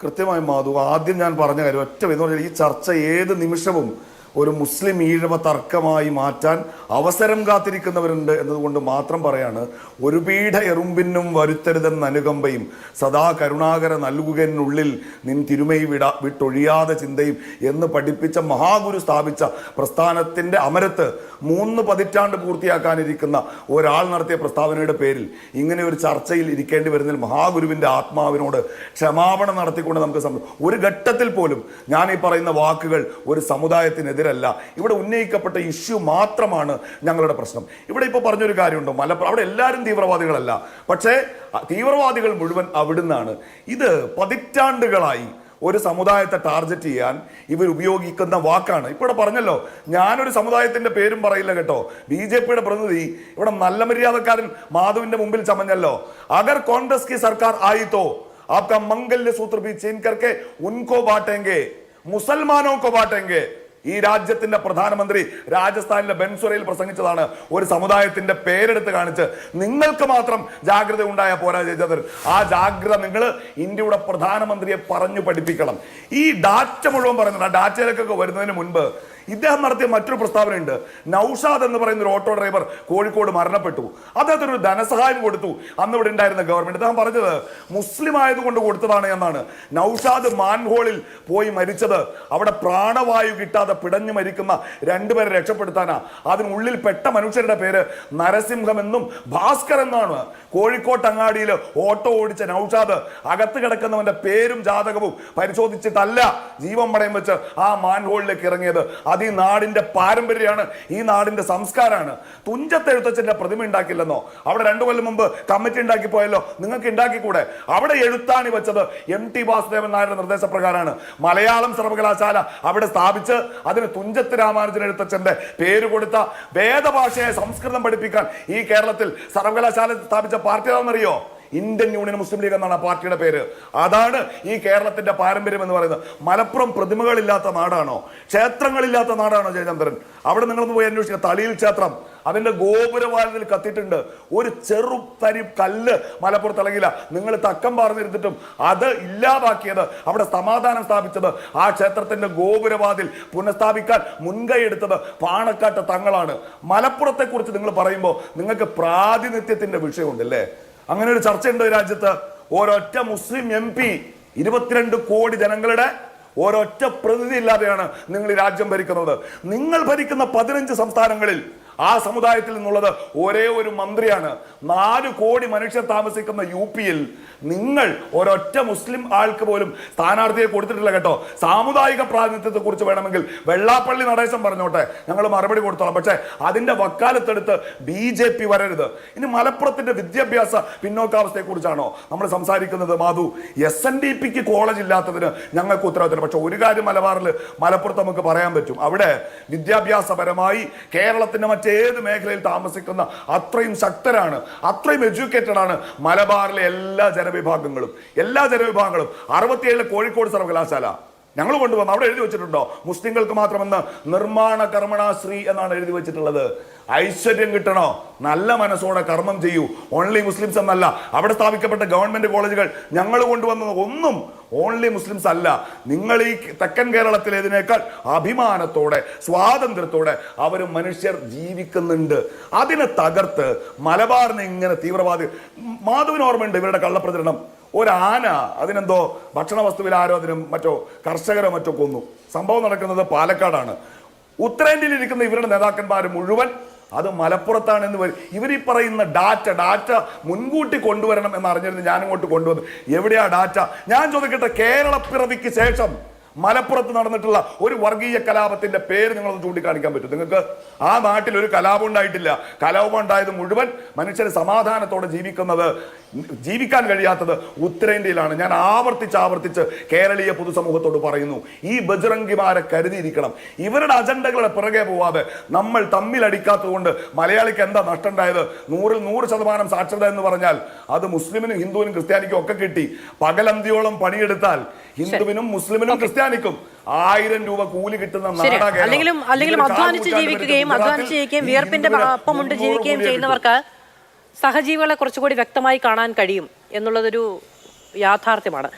കൃത്യമായി മാധു ആദ്യം ഞാൻ പറഞ്ഞ കാര്യം ഒറ്റ എന്ന് പറഞ്ഞാൽ ഈ ചർച്ച ഏത് നിമിഷവും ഒരു മുസ്ലിം ഈഴവ തർക്കമായി മാറ്റാൻ അവസരം കാത്തിരിക്കുന്നവരുണ്ട് എന്നതുകൊണ്ട് മാത്രം പറയാണ് ഒരു പീഠ എറുമ്പിനും വരുത്തരുതെന്ന അനുകമ്പയും സദാ കരുണാകര നൽകുകനുള്ളിൽ നിൻ തിരുമൈ വിട വിട്ടൊഴിയാതെ ചിന്തയും എന്ന് പഠിപ്പിച്ച മഹാഗുരു സ്ഥാപിച്ച പ്രസ്ഥാനത്തിന്റെ അമരത്ത് മൂന്ന് പതിറ്റാണ്ട് പൂർത്തിയാക്കാനിരിക്കുന്ന ഒരാൾ നടത്തിയ പ്രസ്താവനയുടെ പേരിൽ ഇങ്ങനെ ഒരു ചർച്ചയിൽ ഇരിക്കേണ്ടി വരുന്നതിൽ മഹാഗുരുവിന്റെ ആത്മാവിനോട് ക്ഷമാപണം നടത്തിക്കൊണ്ട് നമുക്ക് ഒരു ഘട്ടത്തിൽ പോലും ഞാൻ ഈ പറയുന്ന വാക്കുകൾ ഒരു സമുദായത്തിനെതിരല്ല ഇവിടെ ഉന്നയിക്കപ്പെട്ട ഇഷ്യൂ മാത്രമാണ് ഞങ്ങളുടെ പ്രശ്നം ഇവിടെ ഇപ്പോൾ പറഞ്ഞൊരു കാര്യമുണ്ട് മലപ്പുറം അവിടെ എല്ലാവരും തീവ്രവാദികളല്ല പക്ഷേ അ- തീവ്രവാദികൾ മുഴുവൻ അവിടുന്നാണ് ഇത് പതിറ്റാണ്ടുകളായി ഒരു സമുദായത്തെ ടാർഗറ്റ് ചെയ്യാൻ ഇവർ ഉപയോഗിക്കുന്ന വാക്കാണ് ഇപ്പോൾ ഇവിടെ പറഞ്ഞല്ലോ ഞാനൊരു സമുദായത്തിന്റെ പേരും പറയില്ല കേട്ടോ ബി ജെ പിയുടെ പ്രതിനിധി ഇവിടെ നല്ല മര്യാദക്കാരൻ മാധുവിന്റെ മുമ്പിൽ ചമഞ്ഞല്ലോ അഗർ കോൺഗ്രസ് की സർക്കാർ ആയി तो आपका मंगल्य सूत्र भी छीन करके उनको बांटेंगे മുസൽമാനോ को बांटेंगे ഈ രാജ്യത്തിന്റെ പ്രധാനമന്ത്രി രാജസ്ഥാനിലെ ബെൻസുരയിൽ പ്രസംഗിച്ചതാണ്. ഒരു സമുദായത്തിന്റെ പേരെടുത്ത് കാണിച്ച് നിങ്ങൾക്ക് മാത്രം ജാഗ്രത ഉണ്ടായ പോരാ ജയചന്ദ്രൻ. ആ ജാഗ്രത നിങ്ങൾ ഇന്ത്യയുടെ പ്രധാനമന്ത്രിയെ പറഞ്ഞു പഠിപ്പിക്കണം. ഈ ഡാറ്റ മുഴുവൻ പറയുന്നത് ആ ഡാറ്റയിലേക്കൊക്കെ വരുന്നതിന് മുൻപ് ഇദ്ദേഹം നടത്തിയ മറ്റൊരു പ്രസ്താവനയുണ്ട്. നൌഷാദ് എന്ന് പറയുന്ന ഒരു ഓട്ടോ ഡ്രൈവർ കോഴിക്കോട് മരണപ്പെട്ടു. അദ്ദേഹത്തിന് ഒരു ധനസഹായം കൊടുത്തു. അന്ന് ഇവിടെ ഉണ്ടായിരുന്ന ഗവൺമെന്റ് അദ്ദേഹം പറഞ്ഞത് മുസ്ലിം ആയതുകൊണ്ട് കൊടുത്തതാണ് എന്നാണ്. നൌഷാദ് മാൻഹോളിൽ പോയി മരിച്ചത്. അവിടെ പ്രാണവായു കിട്ടാതെ പിടഞ്ഞു മരിക്കുന്ന രണ്ടുപേരെ രക്ഷപ്പെടുത്താനാ. അതിനുള്ളിൽ പെട്ട മനുഷ്യരുടെ പേര് നരസിംഹം എന്നും ഭാസ്കർ എന്നാണ്. കോഴിക്കോട്ട് അങ്ങാടിയിൽ ഓട്ടോ ഓടിച്ച നൌഷാദ് അകത്ത് കിടക്കുന്നവന്റെ പേരും ജാതകവും പരിശോധിച്ചിട്ടല്ല ജീവൻ പടയം വെച്ച് ആ മാൻഹോളിലേക്ക് ഇറങ്ങിയത്. അത് ഈ നാടിന്റെ പാരമ്പര്യമാണ് ഈ നാടിന്റെ സംസ്കാരമാണ്. തുഞ്ചത്തെഴുത്തച്ഛന്റെ പ്രതിമ ഉണ്ടാക്കില്ലെന്നോ? അവിടെ രണ്ടു കൊല്ലം മുമ്പ് കമ്മിറ്റി ഉണ്ടാക്കി പോയല്ലോ നിങ്ങൾക്ക് ഉണ്ടാക്കിക്കൂടെ? അവിടെ എഴുത്താണി വെച്ചത് എം ടി വാസുദേവൻ നായരുടെ നിർദ്ദേശപ്രകാരമാണ്. മലയാളം സർവകലാശാല അവിടെ സ്ഥാപിച്ച് അതിന് തുഞ്ചത്ത് രാമാനുജൻ എഴുത്തച്ഛന്റെ പേര് കൊടുത്ത വേദഭാഷയെ സംസ്കൃതം പഠിപ്പിക്കാൻ ഈ കേരളത്തിൽ സർവകലാശാല സ്ഥാപിച്ച പാർട്ടി ഏതാണെന്നറിയോ? ഇന്ത്യൻ യൂണിയൻ മുസ്ലിം ലീഗ് എന്നാണ് ആ പാർട്ടിയുടെ പേര്. അതാണ് ഈ കേരളത്തിന്റെ പാരമ്പര്യം എന്ന് പറയുന്നത്. മലപ്പുറം പ്രതിമകളില്ലാത്ത നാടാണോ? ക്ഷേത്രങ്ങളില്ലാത്ത നാടാണോ ജയചന്ദ്രൻ? അവിടെ നിങ്ങളൊന്ന് പോയി അന്വേഷിക്കുക തളിയിൽ ക്ഷേത്രം. അതിന്റെ ഗോപുരവാരത്തിൽ കത്തിയിട്ടുണ്ട്. ഒരു ചെറു തരി കല്ല് മലപ്പുറത്ത് ഇളകില്ല നിങ്ങൾ തക്കം പറഞ്ഞിരുന്നിട്ടും അത് ഇല്ലാതാക്കിയത് അവിടെ സമാധാനം സ്ഥാപിച്ചത് ആ ക്ഷേത്രത്തിന്റെ ഗോപുരവാതിൽ പുനഃസ്ഥാപിക്കാൻ മുൻകൈ എടുത്തത് പാണക്കാട്ട് തങ്ങളാണ്. മലപ്പുറത്തെ കുറിച്ച് നിങ്ങൾ പറയുമ്പോൾ നിങ്ങൾക്ക് പ്രാതിനിധ്യത്തിന്റെ വിഷയമുണ്ടല്ലേ? അങ്ങനെ ഒരു ചർച്ചയുണ്ട് ഈ രാജ്യത്ത്. ഒരൊറ്റ മുസ്ലിം എം പി ഇരുപത്തിരണ്ട് കോടി ജനങ്ങളുടെ ഒരൊറ്റ പ്രതിനിധി ഇല്ലാതെയാണ് നിങ്ങൾ ഈ രാജ്യം ഭരിക്കുന്നത്. നിങ്ങൾ ഭരിക്കുന്ന പതിനഞ്ച് സംസ്ഥാനങ്ങളിൽ ആ സമുദായത്തിൽ നിന്നുള്ളത് ഒരേ ഒരു മന്ത്രിയാണ്. നാല് കോടി മനുഷ്യർ താമസിക്കുന്ന യു പിയിൽ നിങ്ങൾ ഒരൊറ്റ മുസ്ലിം ആൾക്ക് പോലും സ്ഥാനാർത്ഥിയെ കൊടുത്തിട്ടില്ല കേട്ടോ. സാമുദായിക പ്രാതിനിധ്യത്തെ കുറിച്ച് വേണമെങ്കിൽ വെള്ളാപ്പള്ളി നടേശം പറഞ്ഞോട്ടെ. ഞങ്ങൾ മറുപടി കൊടുത്തോളാം. പക്ഷേ അതിന്റെ വക്കാലത്തെടുത്ത് ബി ജെ പി വരരുത്. ഇനി മലപ്പുറത്തിന്റെ വിദ്യാഭ്യാസ പിന്നോക്കാവസ്ഥയെ കുറിച്ചാണോ നമ്മൾ സംസാരിക്കുന്നത്? Madhu S N D P college ഇല്ലാത്തതിന് ഞങ്ങൾക്ക് ഉത്തരവാദിത്തം പക്ഷെ ഒരു കാര്യം മലബാറിൽ മലപ്പുറത്ത് നമുക്ക് പറയാൻ പറ്റും. അവിടെ വിദ്യാഭ്യാസപരമായി കേരളത്തിന്റെ മറ്റേത് മേഖലയിൽ താമസിക്കുന്ന അത്രയും ശക്തരാണ് അത്രയും എഡ്യൂക്കേറ്റഡ് ആണ് മലബാറിലെ എല്ലാ ജനവിഭാഗങ്ങളും. എല്ലാ ജനവിഭാഗങ്ങളും. അറുപത്തിയേഴിലെ കോഴിക്കോട് സർവകലാശാല. ഞങ്ങൾ കൊണ്ടുവന്നു. അവിടെ എഴുതി വെച്ചിട്ടുണ്ടോ? മുസ്ലിങ്ങൾക്ക് മാത്രമെന്ന് നിർമ്മാണ കർമ്മണാശ്രീ എന്നാണ് എഴുതി വെച്ചിട്ടുള്ളത്. ഐശ്വര്യം കിട്ടണോ? നല്ല മനസ്സോടെ കർമ്മം ചെയ്യൂ. ഓൺലി മുസ്ലിംസ് എന്നല്ല. അവിടെ സ്ഥാപിക്കപ്പെട്ട ഗവൺമെന്റ് കോളേജുകൾ ഞങ്ങൾ കൊണ്ടുവന്നത് ഒന്നും ഓൺലി മുസ്ലിംസ് അല്ല. നിങ്ങൾ ഈ തെക്കൻ കേരളത്തിലേതിനേക്കാൾ അഭിമാനത്തോടെ സ്വാതന്ത്ര്യത്തോടെ അവർ മനുഷ്യർ ജീവിക്കുന്നുണ്ട്. അതിനെ തകർത്ത് മലബാറിനെ ഇങ്ങനെ തീവ്രവാദി മാധവിന് ഓർമ്മയുണ്ട് ഇവരുടെ കള്ളപ്രചരണം? ഒരാന അതിനെന്തോ ഭക്ഷണ വസ്തുവിൽ ആരോ അതിനും മറ്റോ കർഷകരോ മറ്റോ കൊന്നു. സംഭവം നടക്കുന്നത് പാലക്കാടാണ്. ഉത്തരേന്ത്യയിൽ ഇരിക്കുന്ന ഇവരുടെ നേതാക്കന്മാർ മുഴുവൻ അത് മലപ്പുറത്താണ് എന്ന് വരും ഇവർ ഈ പറയുന്ന ഡാറ്റ ഡാറ്റ മുൻകൂട്ടി കൊണ്ടുവരണം എന്ന് അറിഞ്ഞിരുന്നു ഞാൻ ഇങ്ങോട്ട് കൊണ്ടുവന്നു. എവിടെയാ ഡാറ്റ? ഞാൻ ചോദിക്കട്ടെ കേരള പിറവിക്ക് ശേഷം മലപ്പുറത്ത് നടന്നിട്ടുള്ള ഒരു വർഗീയ കലാപത്തിന്റെ പേര് നിങ്ങളൊന്ന് ചൂണ്ടിക്കാണിക്കാൻ പറ്റും. നിങ്ങൾക്ക് ആ നാട്ടിൽ ഒരു കലാപം ഉണ്ടായിട്ടില്ല. കലാപം ഉണ്ടായത് മുഴുവൻ മനുഷ്യർ സമാധാനത്തോടെ ജീവിക്കുന്നത് ജീവിക്കാൻ കഴിയാത്തത് ഉത്തരേന്ത്യയിലാണ്. ഞാൻ ആവർത്തിച്ച് ആവർത്തിച്ച് കേരളീയ പൊതുസമൂഹത്തോട് പറയുന്നു ഈ ബജറംഗിമാരെ കരുതിയിരിക്കണം. ഇവരുടെ അജണ്ടകളുടെ പിറകെ പോവാതെ നമ്മൾ തമ്മിൽ കൊണ്ട് മലയാളിക്ക് എന്താ നഷ്ടം ഉണ്ടായത് നൂറിൽ നൂറ് ശതമാനം സാക്ഷരത എന്ന് പറഞ്ഞാൽ അത് മുസ്ലിമിനും ഹിന്ദുവിനും ക്രിസ്ത്യാനിക്കും ഒക്കെ കിട്ടി. പകലന്തിയോളം പണിയെടുത്താൽ ഹിന്ദുവിനും മുസ്ലിമിനും ക്രിസ്ത്യാനിക്കും ആയിരം രൂപ കൂലി കിട്ടുന്ന. അല്ലെങ്കിലും അല്ലെങ്കിലും അധ്വാനിച്ച് ജീവിക്കുകയും അധ്വാനിച്ച് ജീവിക്കുകയും വിയർപ്പിന്റെ ഒപ്പമുണ്ട് ജീവിക്കുകയും ചെയ്യുന്നവർക്ക് സഹജീവികളെ കുറച്ചുകൂടി വ്യക്തമായി കാണാൻ കഴിയും എന്നുള്ളതൊരു യാഥാർത്ഥ്യമാണ്.